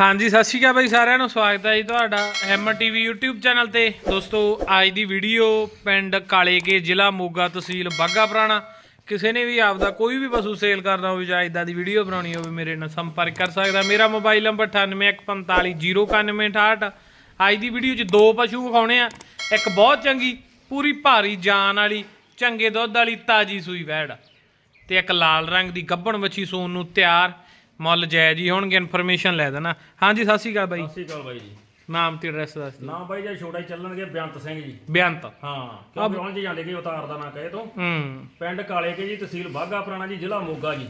ਹਾਂਜੀ, ਸਤਿ ਸ਼੍ਰੀ ਅਕਾਲ ਬਾਈ ਸਾਰਿਆਂ ਨੂੰ। ਸਵਾਗਤ ਹੈ ਜੀ ਤੁਹਾਡਾ ਐਮ ਟੀਵੀ YouTube ਚੈਨਲ ਤੇ। ਦੋਸਤੋ, ਅੱਜ ਦੀ ਵੀਡੀਓ ਪਿੰਡ ਕਾਲੇਕੇ ਜ਼ਿਲ੍ਹਾ ਮੋਗਾ ਤਹਿਸੀਲ ਬਾਗਾ ਪੁਰਾਣਾ। ਕਿਸੇ ਨੇ ਵੀ ਆਪਦਾ ਕੋਈ ਵੀ ਪਸ਼ੂ ਸੇਲ ਕਰਨਾ ਹੋਵੇ ਜਾਂ ਇਦਾਂ ਦੀ ਵੀਡੀਓ ਬਣਾਉਣੀ ਹੋਵੇ, ਮੇਰੇ ਨਾਲ ਸੰਪਰਕ ਕਰ ਸਕਦਾ। ਮੇਰਾ ਮੋਬਾਈਲ ਨੰਬਰ 98145068 ਅੱਜ ਦੀ ਵੀਡੀਓ 'ਚ ਦੋ ਪਸ਼ੂ ਵਿਖਾਉਣੇ ਆ। ਇੱਕ ਬਹੁਤ ਚੰਗੀ, ਪੂਰੀ ਭਾਰੀ ਜਾਨ ਵਾਲੀ, ਚੰਗੇ ਦੁੱਧ ਵਾਲੀ ਤਾਜੀ ਸੂਈ ਵੈੜ। ਤੇ ਇੱਕ ਲਾਲ ਰੰਗ ਦੀ ਗੱਭਣ ਵੱਛੀ ਸੂਣ ਨੂੰ ਤਿਆਰ। ਮੁੱਲ ਜਾਇਜ਼ ਹੀ ਹੋਣਗੇ ਇਨਫੋਰਮੇਸ਼ਨ ਲੈ ਦੇਣਾ। ਹਾਂਜੀ ਸਤਿ ਸ਼੍ਰੀ ਅਕਾਲ ਬਾਈ। ਸਤਿ ਸ਼੍ਰੀ ਅਕਾਲ ਬਾਈ ਜੀ। ਨਾਮ ਤੇ ਐਡਰੈਸ ਦੱਸ ਦਿਓ। ਨਾ ਬਾਈ ਜੇ ਛੋਟਾ ਹੀ ਚੱਲਣਗੇ ਬੇਅੰਤ ਸਿੰਘ ਜੀ। ਬੇਅੰਤ। ਹਾਂ ਕਿਉਂਕਿ ਉਹਨਾਂ ਜਾਂਦੇ ਕਿ ਉਤਾਰ ਦਾ ਨਾ ਕਹੇ ਤੋਂ। ਹੂੰ। ਪਿੰਡ ਕਾਲੇ ਕੇ ਜੀ ਤਹਿਸੀਲ ਬਾਗਾ ਪੁਰਾਣਾ ਜੀ ਜ਼ਿਲ੍ਹਾ ਮੋਗਾ ਜੀ।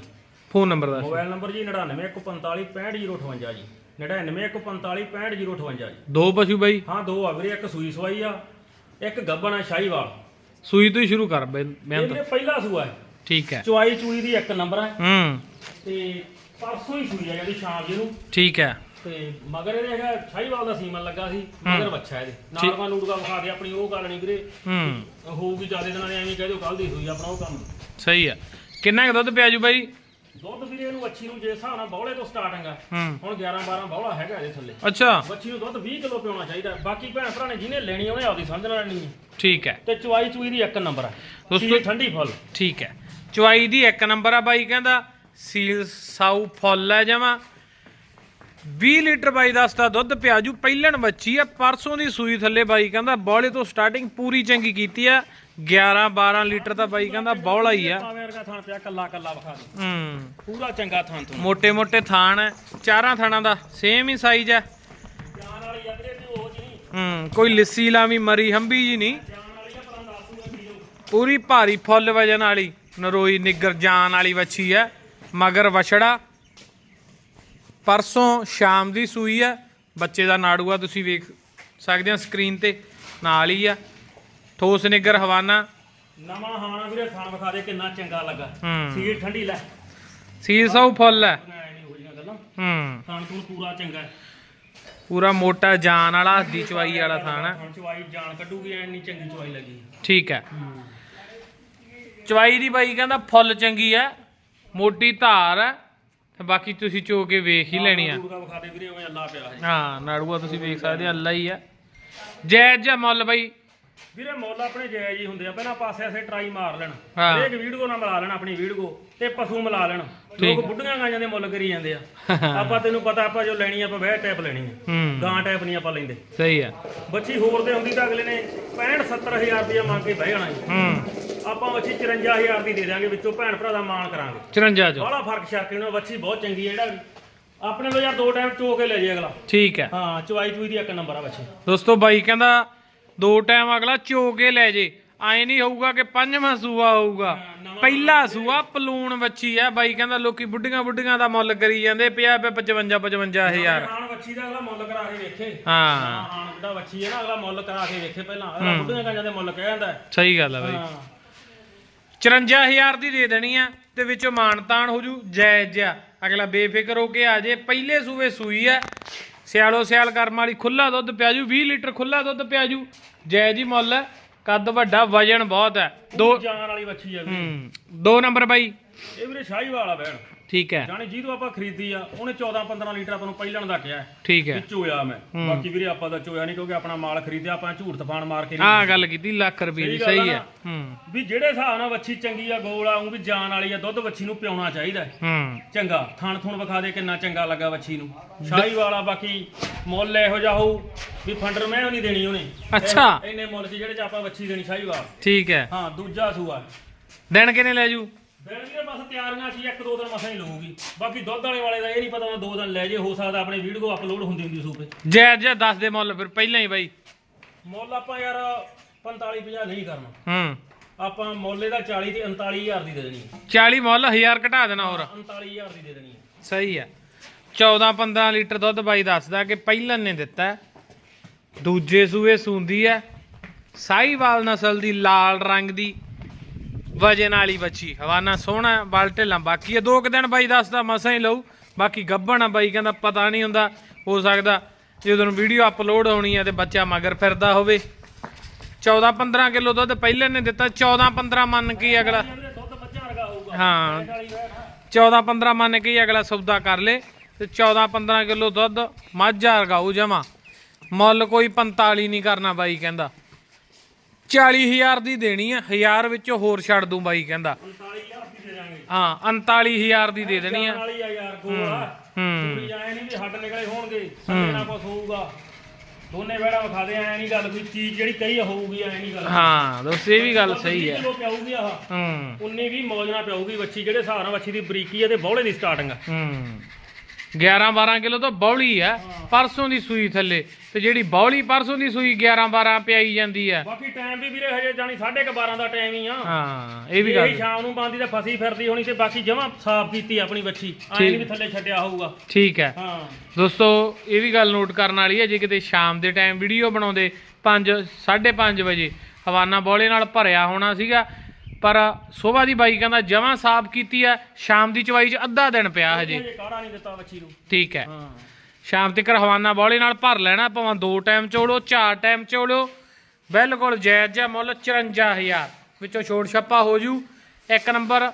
ਫੋਨ ਨੰਬਰ ਦੱਸ ਮੋਬਾਈਲ ਨੰਬਰ ਜੀ 9915455058 ਜੀ। 9915455058 ਜੀ। ਦੋ ਪਸ਼ੂ ਬਾਈ। ਹਾਂ ਦੋ ਆ ਵੀਰੇ ਇੱਕ ਸੂਈ ਸਵਾਈ ਆ ਇੱਕ ਗੱਬਣ ਆ ਸ਼ਾਹੀਵਾਲ। ਸੂਈ ਤੋਂ ਹੀ ਸ਼ੁਰੂ ਕਰ ਇਹ ਬੇਅੰਤ। ਵੀਰੇ ਪਹਿਲਾ ਸੂਆ ਹੈ। ਠੀਕ ਹੈ। ਚੁਆਈ ਚੂਈ ਦੀ ਇੱਕ ਨੰਬਰ ਹੈ। ਹੂੰ। ਤੇ ਪਰਸੋਂ ਹੀ ਸੂਈ ਆ ਜਿਹੜੀ ਸ਼ਾਮ ਜੀ ਨੂੰ। ਠੀਕ ਹੈ। ਤੇ ਮਗਰ ਇਹਦੇ ਹੈਗਾ ਸ਼ਾਹੀਵਾਲ ਦਾ ਸੀਮਨ ਲੱਗਾ ਸੀ ਮਗਰ ਬੱਚਾ ਇਹਦੇ। ਨਾਲ ਮਾ ਨੂੜਗਾ ਵਿਖਾ ਦੇ ਆਪਣੀ ਉਹ ਗੱਲ ਨਹੀਂ ਵੀਰੇ। ਹੂੰ। ਹੋਊਗੀ ਜ਼ਿਆਦਾ ਦਿਨਾਂ ਨੇ ਐਵੇਂ ਕਹਿ ਦਿਓ ਕੱਲ ਦੀ ਹੋਈ ਆਪਣਾ ਉਹ ਕੰਮ। ਸਹੀ ਹੈ ਕਿੰਨਾ ਕੁ ਦੁੱਧ ਪਿਆ ਜੂ ਬਾਈ? ਦੁੱਧ ਵੀਰੇ ਇਹਨੂੰ ਅੱਛੀ ਨੂੰ ਜੇ ਹਿਸਾਬ ਨਾਲ ਬੌਲੇ ਤੋਂ ਸਟਾਰਟਿੰਗ ਆ। ਹੂੰ। ਹੁਣ 11 12 ਬੌਲਾ ਹੈਗਾ ਇਹਦੇ ਥੱਲੇ। ਅੱਛਾ। ਬੱਚੀ ਨੂੰ ਦੁੱਧ 20 ਕਿਲੋ ਪਿਉਣਾ ਚਾਹੀਦਾ। ਬਾਕੀ ਭੈਣ ਭਰਾ ਨੇ ਜਿਹਨੇ ਲੈਣੀ ਉਹਨੇ ਆਪਦੀ ਸਮਝ ਲੈਣੀ ਹੈ ਠੀਕ ਹੈ। ਤੇ ਚੁਆਈ ਚੂਈ ਦੀ ਇੱਕ ਨੰਬਰ ਆ। ਦੋਸਤੋ- ਠੰਡੀ ਫੁੱਲ। ਠੀਕ ਹੈ। ਚੁਆਈ ਦੀ ਇੱਕ ਨੰਬਰ ਆ ਬਾਈ ਕਹਿੰਦਾ ਸੀਲ ਸਾਊ ਫੁੱਲ ਹੈ ਜਮਾ 20 ਲੀਟਰ ਬਾਈ ਦਾ ਸਤਾ ਦੁੱਧ ਪਿਆਜੂ ਪਹਿਲਣ ਬੱਚੀ ਆ ਪਰਸੋਂ ਦੀ ਸੂਈ ਥੱਲੇ ਬਾਈ ਕਹਿੰਦਾ ਬੌਲੇ ਤੋਂ ਸਟਾਰਟਿੰਗ ਪੂਰੀ ਚੰਗੀ ਕੀਤੀ ਆ 11 12 ਲੀਟਰ ਦਾ ਬਾਈ ਕਹਿੰਦਾ ਬੌਲਾ ਹੀ ਆ। ਮੋਟੇ ਮੋਟੇ ਪਿਆ ਥਾਣ ਹੈ ਚਾਰਾਂ ਥਾਣਾ ਦਾ ਸੇਮ ਹੀ ਸਾਈਜ਼ ਹੈ ਕੋਈ ਲਿੱਸੀ ਲਾ ਵੀ ਮਰੀ ਹੰਬੀ ਜੀ ਨਹੀਂ। ਪੂਰੀ ਭਾਰੀ ਫੁੱਲ ਵਜਨ ਵਾਲੀ ਨਰੋਈ ਨਿੱਗਰ ਜਾਨ ਵਾਲੀ ਵੱਛੀ ਹੈ ਮਗਰ ਵਛੜਾ। ਪਰਸੋਂ ਸ਼ਾਮ ਦੀ ਸੂਈ ਹੈ ਬੱਚੇ ਦਾ ਨਾੜੂਆ ਤੁਸੀਂ ਵੇਖ ਸਕਦੇ ਹੋ ਸਕਰੀਨ ਤੇ ਨਾਲ ਹੀ ਆ। ਠੋਸ ਨਿੱਗਰ ਹਵਾਨਾ। ਨਵਾਂ ਹਾਣਾ ਵੀਰੇ ਥਾਣ ਵਿਖਾ ਦੇ ਕਿੰਨਾ ਚੰਗਾ ਲੱਗਾ। ਹੂੰ। ਸੀਲ ਠੰਡੀ ਲੈ। ਸੀਲ ਸੌ ਫੁੱਲ ਹੈ ਐ ਨਹੀਂ ਹੋਈਆਂ ਗੱਲਾਂ। ਹੂੰ। ਥਾਣ ਤੋਂ ਪੂਰਾ ਚੰਗਾ ਹੈ। ਪੂਰਾ ਮੋਟਾ ਜਾਨ ਵਾਲਾ ਹੱਦੀ ਚਵਾਈ ਵਾਲਾ ਥਾਣ ਹੈ ਹੁਣ ਚਵਾਈ ਜਾਨ ਕੱਢੂਗੀ ਐ ਨਹੀਂ ਚੰਗੀ ਚਵਾਈ ਲੱਗੀ। ਠੀਕ ਹੈ। ਚਵਾਈ ਦੀ ਬਾਈ ਕਹਿੰਦਾ ਫੁੱਲ ਚੰਗੀ ਹੈ ਮੋਟੀ ਧਾਰ ਹੈ ਤੇ ਬਾਕੀ ਤੁਸੀਂ ਚੋ ਕੇ ਵੇਖ ਹੀ ਲੈਣੀ ਆ। ਦੂਰਗਾ ਵਿਖਾ ਦੇ ਵੀਰੇ ਉਵੇਂ ਅੱਲਾ ਪਿਆ ਹੈ ਹਾਂ ਨਾੜੂਆ ਤੁਸੀਂ ਵੇਖ ਸਕਦੇ ਹੋ ਅੱਲਾ ਹੀ ਆ। ਜਾਇਜ਼ ਜਿਹਾ ਮੁੱਲ ਬਾਈ? ਵੀਰੇ ਮੁੱਲ ਆਪਣੇ ਜਾਇਜ਼ ਹੀ ਹੁੰਦੇ ਆ। ਪਹਿਲਾਂ ਪਾਸੇ ਐਸੇ ਟਰਾਈ ਮਾਰ ਲੈਣ। ਹਾਂ। ਹਰੇਕ ਵੀਡੀਓ ਨਾਲ ਮਿਲਾ ਲੈਣ ਆਪਣੀ ਵੀਡੀਓ ਤੇ ਪਸ਼ੂ ਮਿਲਾ ਲੈਣ। ਲੋਕ ਬੁੱਢੀਆਂ ਗਾਈਆਂ ਦੇ ਮੁੱਲ ਕਰੀ ਜਾਂਦੇ ਆ। ਆਪਾਂ ਤੈਨੂੰ ਪਤਾ ਆਪਾਂ ਜੋ ਲੈਣੀ ਆ, ਆਪਾਂ ਵਹਿ ਟੈਪ ਲੈਣੀ ਆ। ਹੂੰ। ਗਾਂ ਟੈਪ ਨਹੀਂ ਆਪਾਂ ਲੈਂਦੇ। ਸਹੀ ਆ। ਬੱਚੀ ਹੋਰ ਤੇ ਹੁੰਦੀ ਤਾਂ ਅਗਲੇ ਨੇ 65 70000 ਰੁਪਇਆ ਮੰਗ ਕੇ ਬਹਿ ਜਾਣਾ ਜੀ। ਹੂੰ। ਆਪਾਂ ਬੱਚੀ 54000 ਦੀ ਦੇ ਦਿਆਂਗੇ ਵਿੱਚੋਂ ਭੈਣ ਭਰਾ ਦਾ ਮਾਣ ਕਰਾਂਗੇ। 54 ਜੋ। ਬਾਹਲਾ ਫ਼ਰਕ ਸ਼ੱਕ ਨਹੀਂ ਬੱਚੀ ਬਹੁਤ ਚੰਗੀ ਹੈ ਜਿਹੜਾ ਆਪਣੇ ਲੋ ਯਾਰ ਦੋ ਟਾਈਮ ਚੋ ਕੇ ਲੈ ਜੇ ਅਗਲਾ। ਠੀਕ ਹੈ। ਹਾਂ ਚਵਾਈ ਚੂਈ ਦੀ ਇੱਕ ਨੰਬਰ ਆ ਬੱਚੀ ਦੋਸਤੋ ਬਾਈ ਕਹਿੰਦਾ ਦੋ ਟਾਈਮ ਅਗਲਾ ਚੋ ਕੇ ਲੈ ਜੇ। ਐ ਨਹੀਂ ਹੋਊਗਾ ਕਿ ਪੰਜਵਾਂ ਸੂਆ ਹੋਊਗਾ। ਪਹਿਲਾ ਸੂਆ ਪਲੂਣ ਵੱਛੀ ਆ। ਬਾਈ ਕਹਿੰਦਾ ਲੋਕੀ ਬੁੱਢੀਆਂ ਬੁੱਢੀਆਂ ਦਾ ਮੁੱਲ ਕਰੀ ਜਾਂਦੇ ਪਿਆ ਪਿਆ 55 55000 ਹਾਣ ਬੱਚੀ ਦਾ ਅਗਲਾ ਮੁੱਲ ਕਰਾ ਕੇ ਵੇਖੇ। ਹਾਂ। ਹਾਂ ਹਾਂ ਜਿਹੜਾ ਬੱਚੀ ਹੈ ਨਾ ਅਗਲਾ ਮੁੱਲ ਕਰਾ ਕੇ ਵੇਖੇ ਪਹਿਲਾਂ। ਅਗਲਾ ਬੁੱਢੀਆਂ ਗਾਂਜਾਂ ਦੇ ਮੁੱਲ ਕਹਿ ਜਾਂਦਾ ਹੈ। ਸਹੀ ਗੱਲ ਆ ਬਾਈ। ਹਾਂ। 54000 ਦੀ ਦੇ ਦੇਣੀ ਆ ਤੇ ਵਿੱਚੋਂ ਮਾਨਤਾਨ ਹੋ ਜੂ ਜਾਇਜ਼ ਜਿਹਾ ਅਗਲਾ ਬੇਫਿਕਰ ਹੋ ਕੇ ਆ ਜੇ ਪਹਿਲੇ ਸੂਵੇ ਸੂਈ ਆ। ਸਿਆਲੋ ਸਿਆਲ ਕਰਮ ਵਾਲੀ ਖੁੱਲਾ ਦੁੱਧ ਪਿਆ ਜੂ 20 ਲੀਟਰ ਖੁੱਲਾ ਦੁੱਧ ਪਿਆ ਜੂ। ਜਾਇਜ਼ ਹੀ ਮੁੱਲ ਹੈ ਕੱਦ ਵੱਡਾ ਵਜਨ ਬਹੁਤ ਹੈ ਦੋ ਜਾਨ ਵਾਲੀ ਬੱਚੀ ਆ ਹੂੰ ਦੋ ਨੰਬਰ ਬਾਈ। ਇਹ ਵੀਰੇ ਸ਼ਾਹੀ ਵਾਲਾ ਬੈਣ ਠੀਕ ਹੈ। ਜਾਣੀ ਜਿਹਦੋਂ ਆਪਾਂ ਖਰੀਦੀ ਆ ਉਹਨੇ 14 15 ਲੀਟਰ ਆਪਾਂ ਨੂੰ ਪਹਿਲਣ ਦਾ ਕਿਹਾ ਠੀਕ ਹੈ। ਚੋਇਆ ਮੈਂ। ਬਾਕੀ ਵੀਰੇ ਆਪਾਂ ਦਾ ਚੋਇਆ ਨਹੀਂ ਕਿਉਂਕਿ ਆਪਣਾ ਮਾਲ ਖਰੀਦਿਆ ਆਪਾਂ ਝੂਠ ਤਫਾਨ ਮਾਰ ਕੇ ਨਹੀਂ ਆਹ ਗੱਲ ਕੀਤੀ ਲੱਖ ਰੁਪਏ ਦੀ ਸਹੀ ਆ ਹੈ। ਹੂੰ। ਵੀ ਜਿਹੜੇ ਹਿਸਾਬ ਨਾਲ ਵੱਛੀ ਚੰਗੀ ਆ ਗੋਲ ਆ ਉਹ ਵੀ ਜਾਨ ਵਾਲੀ ਆ ਦੁੱਧ ਵੱਛੀ ਨੂੰ ਪਿਉਣਾ ਚਾਹੀਦਾ ਹੈ। ਚੰਗਾ ਥਣ ਥੁਣ ਵਿਖਾ ਦੇ ਕਿੰਨਾ ਚੰਗਾ ਲੱਗਾ ਵੱਛੀ ਨੂੰ। ਸ਼ਾਹੀ ਵਾਲਾ ਬਾਕੀ ਮੁੱਲ ਇਹੋ ਜਿਹਾ ਹੋਊ ਵੀ ਫੰਡਰ ਮੈਂ ਨਹੀਂ ਦੇਣੀ ਉਹਨੇ। ਅੱਛਾ। ਇਹ- ਇੰਨੇ ਮੁੱਲ 'ਚ ਜਿਹੜੇ 'ਚ ਆਪਾਂ ਵੱਛੀ ਦੇਣੀ ਸ਼ਾਹੀ ਵਾਲ। ਠੀਕ ਹੈ। ਹਾਂ ਦੂਜਾ ਸੂਆ। ਦਿਨ ਕਿੰਨੇ ਲੈ ਜੂ? ਦਿਨ ਵੀ ਬਸ ਤਿਆਰੀਆਂ ਸੀ ਇੱਕ ਦੋ ਦਿਨ ਮਸਾਂ ਹੀ ਲਊਗੀ। ਬਾਕੀ ਦੁੱਧ ਵਾਲੇ ਵਾਲੇ ਦਾ ਇਹ ਨਹੀਂ ਪਤਾ ਉਹ ਦੋ ਦਿਨ ਲੈ ਜੇ ਹੋ ਸਕਦਾ ਆਪਣੇ ਵੀਡੀਓ ਅਪਲੋਡ ਹੁੰਦੀ ਹੁੰਦੀ ਸੂਪੇ। ਜਾਇਜ਼ ਜਿਹਾ ਦੱਸ ਦੇ ਮੁੱਲ ਫਿਰ ਪਹਿਲਾਂ ਹੀ ਬਾਈ। ਮੁੱਲ ਆਪਾਂ ਯਾਰ 45 50 ਨਹੀਂ ਕਰਨਾ। ਹੂੰ। ਆਪਾਂ ਮੁੱਲ ਇਹਦਾ 40 ਤੇ 39000 ਦੀ ਦੇ ਦੇਣੀ ਹੈ 40 ਮੁੱਲ 1000 ਘਟਾ ਦੇਣਾ ਹੋਰ। 39000 ਦੀ ਦੇ ਦੇਣੀ ਹੈ ਸਹੀ ਹੈ 14 15 ਲੀਟਰ ਦੁੱਧ ਬਾਈ ਦੱਸਦਾ ਕਿ ਪਹਿਲਨ ਨੇ ਦਿੱਤਾ। ਦੂਜੇ ਸੂਏ ਸੂੰਦੀ ਹੈ ਸਾਈਵਾਲ ਨਸਲ ਦੀ ਲਾਲ ਰੰਗ ਦੀ ਵਜਨ ਵਾਲੀ ਬੱਚੀ ਹਵਾਨਾ ਸੋਹਣਾ ਹੈ, ਬਲ ਢਿੱਲਾਂ। ਬਾਕੀ ਇਹ ਦੋ ਕੁ ਦਿਨ ਬਾਈ ਦੱਸਦਾ ਮਸਾਂ ਹੀ ਲਊ। ਬਾਕੀ ਗੱਭਣ ਆ ਬਾਈ ਕਹਿੰਦਾ ਪਤਾ ਨਹੀਂ ਹੁੰਦਾ ਹੋ ਸਕਦਾ ਜਦੋਂ ਵੀਡੀਓ ਅਪਲੋਡ ਹੋਣੀ ਹੈ ਤੇ ਬੱਚਾ ਮਗਰ ਫਿਰਦਾ ਹੋਵੇ। 14 15 ਕਿਲੋ ਦੁੱਧ ਪਹਿਲੇ ਨੇ ਦਿੱਤਾ 14 15 ਮੰਨ ਕੇ ਅਗਲਾ ਹਾਂ ਵਾਲੀ ਵੈਟ 14 15 ਮੰਨ ਕੇ ਅਗਲਾ ਸੌਦਾ ਕਰ ਲੇ। ਤੇ 14 15 ਕਿਲੋ ਦੁੱਧ ਮੱਝਾ ਰਗਾਉ ਜਮਾ। ਮੁੱਲ ਕੋਈ 45 ਨਹੀਂ ਕਰਨਾ ਬਾਈ ਕਹਿੰਦਾ। 40000 ਦੀ ਦੇਣੀ ਆ 1000 ਵਿੱਚੋਂ ਹੋਰ ਛੱਡ ਦੂੰ ਬਾਈ ਕਹਿੰਦਾ। 45000 ਦੀ ਦੇ ਦਾਂਗੇ ਹਾਂ 39000 ਦੀ ਦੇ ਦੇਣੀ ਆ। ਜਾਣ ਵਾਲੀ ਆ ਯਾਰ ਗੋਲਾ ਹੂੰ ਆਏ ਨਹੀਂ ਵੀ ਹੱਡ ਨਿਕਲੇ ਹੋਣਗੇ ਸੰਨੇ ਨਾਲ ਹੋਊਗਾ। ਦੋਨੇ ਵੇੜਾ ਵਿਖਾ ਦੇ ਐ ਨਹੀਂ ਗੱਲ ਕੋਈ ਚੀਜ਼ ਜਿਹੜੀ ਕਹੀ ਹੋਊਗੀ ਐ ਨਹੀਂ ਗੱਲ। ਹਾਂ ਦੋਸਤ ਇਹ ਵੀ ਗੱਲ ਸਹੀ ਹੈ ਕਿਲੋ ਪਿਆਊਗੀ ਆਹ। ਹੂੰ। 19 20 ਮੌਜ ਨਾਲ ਪਿਆਊਗੀ ਬੱਚੀ ਜਿਹੜੇ ਹਿਸਾਬ ਨਾਲ ਬੱਚੀ ਦੀ ਬਰੀਕੀ ਹੈ ਤੇ ਬੌਲੇ ਦੀ ਸਟਾਰਟਿੰਗ ਹੂੰ। 11 12 ਕਿਲੋ ਤਾਂ ਬੌਲੀ ਆ ਪਰਸੋਂ ਦੀ ਸੂਈ ਥੱਲੇ। ਤੇ ਜਿਹੜੀ ਬੌਲੀ ਪਰਸੋਂ ਦੀ ਸੂਈ 11 12 ਪਿਆਈ ਜਾਂਦੀ ਆ। ਬਾਕੀ ਟਾਈਮ ਵੀ ਵੀਰੇ ਹਜੇ ਜਾਣੀ 12:30 ਦਾ ਟਾਈਮ ਹੀ ਆ। ਹਾਂ ਇਹ ਵੀ ਇਹ ਗੱਲ ਸ਼ਾਮ ਨੂੰ ਬੰਦੀ ਤੇ ਫਸੀ ਫਿਰਦੀ ਹੋਣੀ ਤੇ ਬਾਕੀ ਜਮਾ ਸਾਫ਼ ਕੀਤੀ ਆਪਣੀ ਬੱਚੀ ਐ ਨਹੀਂ ਵੀ ਥੱਲੇ ਛੱਡਿਆ ਹੋਊਗਾ। ਠੀਕ ਹੈ। ਹਾਂ। ਦੋਸਤੋ ਇਹ ਵੀ ਗੱਲ ਨੋਟ ਕਰਨ ਵਾਲੀ ਹੈ ਜੇ ਕਿਤੇ ਸ਼ਾਮ ਦੇ ਟਾਈਮ ਵੀਡੀਓ ਬਣਾਉਂਦੇ 5 5:30 ਵਜੇ ਹਵਾਨਾ ਬੋਲੇ ਨਾਲ ਭਰਿਆ ਹੋਣਾ ਸੀਗਾ ਪਰ ਸਵੇਰ ਦੀ ਬਾਈ ਕਹਿੰਦਾ ਜਮਾਂ ਸਾਫ਼ ਕੀਤੀ ਆ ਸ਼ਾਮ ਦੀ ਚਵਾਈ 'ਚ ਅੱਧਾ ਦਿਨ ਪਿਆ ਹਜੇ। ਕਾੜਾ ਨਹੀਂ ਦਿੱਤਾ ਬੱਚੀ ਨੂੰ। ਠੀਕ ਹੈ। ਹਾਂ। ਸ਼ਾਮ ਤੱਕ ਹਵਾਨਾ ਬੋਲੇ ਨਾਲ ਭਰ ਲੈਣਾ ਭਾਵੇਂ ਦੋ ਟਾਈਮ ਚੋੜੋ ਚਾਰ ਟਾਈਮ ਚੋੜੋ। ਬਿਲਕੁਲ ਜਾਇਜ਼ ਜਿਹਾ ਮੁੱਲ 54000 ਵਿੱਚੋਂ ਛੋੜ ਛੱਪਾ ਹੋ ਜੂ। ਇੱਕ ਨੰਬਰ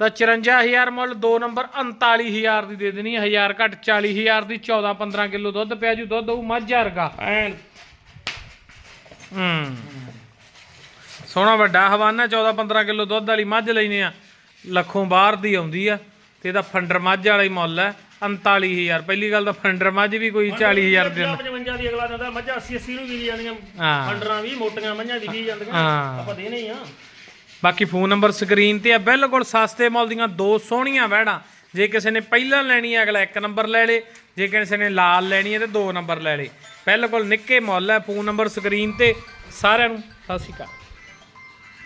ਦਾ 54000 ਮੁੱਲ ਦੋ ਨੰਬਰ 39000 ਦੀ ਦੇ ਦੇਣੀ ਹੈ। 1000 ਘੱਟ 40000 ਦੀ 14 15 ਕਿਲੋ ਦੁੱਧ ਪਿਆ ਜੂ। ਦੁੱਧ ਉਹ ਮੱਝ ਵਰਗਾ। ਐਨ। ਹੂੰ। ਸੋਹਣਾ ਵੱਡਾ ਹਵਾਨਾ 14 15 ਕਿਲੋ ਦੁੱਧ ਵਾਲੀ ਮੱਝ ਲੈਨੇ ਆ। ਲੱਖੋਂ ਬਾਹਰ ਦੀ ਆਉਂਦੀ ਆ ਤੇ ਇਹਦਾ ਫੰਡਰ ਮੱਝ ਵਾਲਾ ਹੀ ਮੁੱਲ ਹੈ 39000 ਪਹਿਲੀ ਗੱਲ ਤਾਂ ਫੰਡਰ ਮੱਝ ਵੀ ਕੋਈ 40000 ਦੇ 55 ਦੀ ਅਗਲਾ ਦਿੰਦਾ ਮੱਝਾਂ 80 80 ਨੂੰ ਵੀ ਜਾਂਦੀਆਂ। ਫੰਡਰਾਂ ਵੀ ਮੋਟੀਆਂ ਮੱਝਾਂ ਵਿਕੀ ਜਾਂਦੀਆਂ। ਆਪਾਂ ਦੇਣੇ ਹੀ ਆ। ਬਾਕੀ ਫੋਨ ਨੰਬਰ ਸਕਰੀਨ ਤੇ ਆ ਬਿਲਕੁਲ ਸਸਤੇ ਮੁੱਲ ਦੀਆਂ ਦੋ ਸੋਹਣੀਆਂ ਵਹਿੜਾਂ। ਜੇ ਕਿਸੇ ਨੇ ਪਹਿਲਾਂ ਲੈਣੀ ਹੈ ਅਗਲਾ ਇੱਕ ਨੰਬਰ ਲੈ ਲੇ। ਜੇ ਕਿਸੇ ਨੇ ਲਾਲ ਲੈਣੀ ਹੈ ਤੇ ਦੋ ਨੰਬਰ ਲੈ ਲੇ। ਬਿਲਕੁਲ ਨਿੱਕੇ ਮੁੱਲ ਹੈ ਫੋਨ ਨੰਬਰ ਸਕਰੀਨ ਤੇ। ਸਾਰਿਆਂ ਨੂੰ ਸਤਿ ਸ਼੍ਰੀ ਅਕਾਲ।